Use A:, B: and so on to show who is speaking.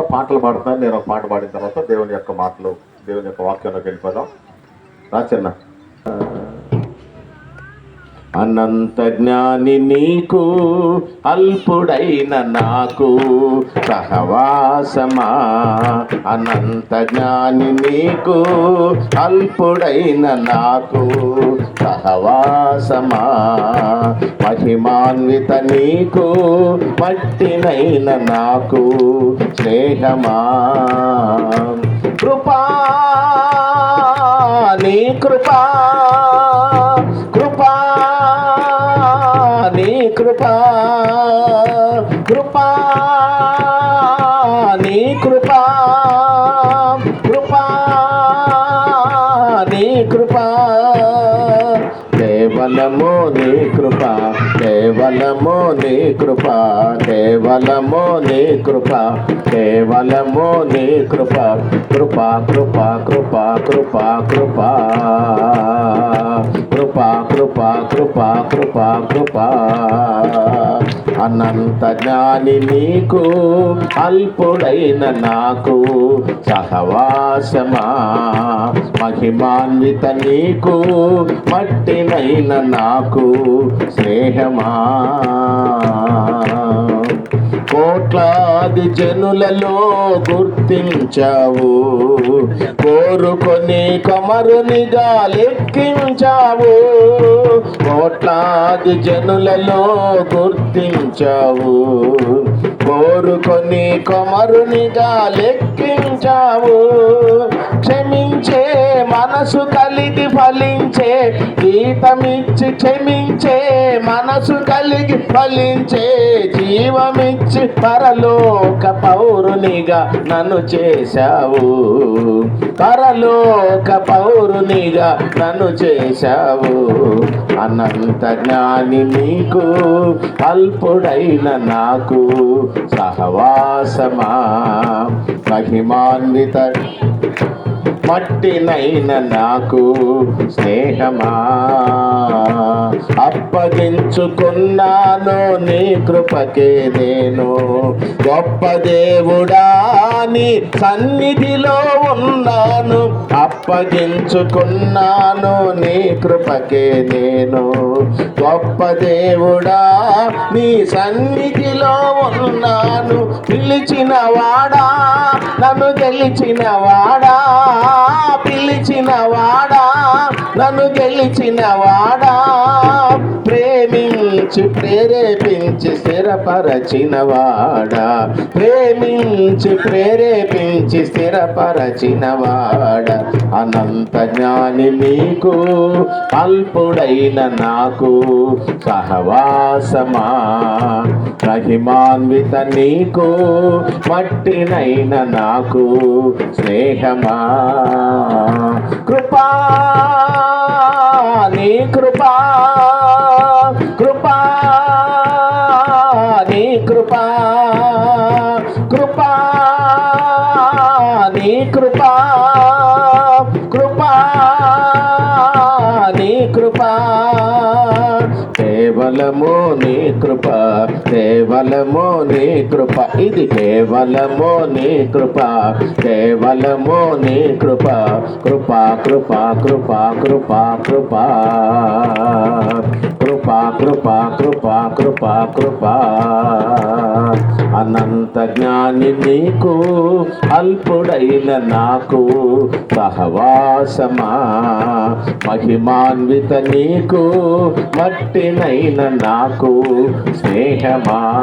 A: పాటలు పాడతాను నేను ఒక పాట పాడిన తర్వాత దేవుని యొక్క మాటలు దేవుని యొక్క వాక్యంలోకి వెళ్ళిపోదాం. రాచన్న అనంత జ్ఞాని నీకు అల్పుడైన నాకు సహవాసమా? అనంత జ్ఞాని నీకు అల్పుడైన నాకు సహవాసమా? మహిమాన్విత నీకు పట్టినైన నాకు స్నేహమా? కృపా నీ కృపా కృపా కృపా నీ కృపా కృపా నీ కృపా. కేవలము నీ కృప కేవలము నీ కృప కేవలము నీ కృప కేవలము నీ కృప. కృప కృప కృప కృప కృప కృపా కృపా. అనంత జ్ఞాని నీకు అల్పుడైన నాకు సహవాసమా. మహిమాన్విత నీకు మట్టినైన నాకు స్నేహమా. కోట్లాది జనులలో గుర్తించావు. కోరుకొని కమరునిగా లెక్కించావు. కోట్లాది జనులలో గుర్తించావు. కోరుకొని కొమరునిగా లెక్కించావు. క్షమించే మనసు కలిగి ఫలించే జీతమిచ్చి క్షమించే మనసు కలిగి ఫలించే జీవమిచ్చి పరలోక పౌరునిగా నన్ను చేశావు. పరలోక పౌరునిగా నన్ను చేశావు. అనంత జ్ఞాని నీకు అల్పుడైన నాకు సహవాసమా. మహిమాన్విత మట్టినైన నాకు స్నేహమా. అప్పగించుకున్నాను నీ కృపకే నేను. గొప్ప దేవుడా నీ సన్నిధిలో ఉన్నాను. అప్పగించుకున్నాను నీ కృపకే నేను. గొప్ప దేవుడా నీ సన్నిధిలో ఉన్నాను. పిలిచిన వాడా నన్ను గెలిచిన వాడా పిలిచిన వాడా నన్ను గెలిచిన వాడా ప్రేమించి ప్రేరేపించి స్థిరపరచిన వాడా ప్రేమించి ప్రేరేపించి స్థిరపరచిన వాడా అనంత జ్ఞాని నీకు అల్పుడైన నాకు సహవాసమా? మహిమాన్విత నీకు మట్టినైన నాకు స్నేహమా? కృపా నీ కృపా కృపా నీ కృపా కృపా నీ కృపా. కేవలము నీ కృప కేవలము నీ కృప. ఇది కేవలము నీ కృప కేవలము నీ కృప. కృప కృప కృప కృప కృప. కృపా కృపా కృపా కృపా. అనంత జ్ఞాని నీకు అల్పుడైన నాకు సహవాసమా. మహిమాన్విత నీకు మట్టినైన నాకు స్నేహమా.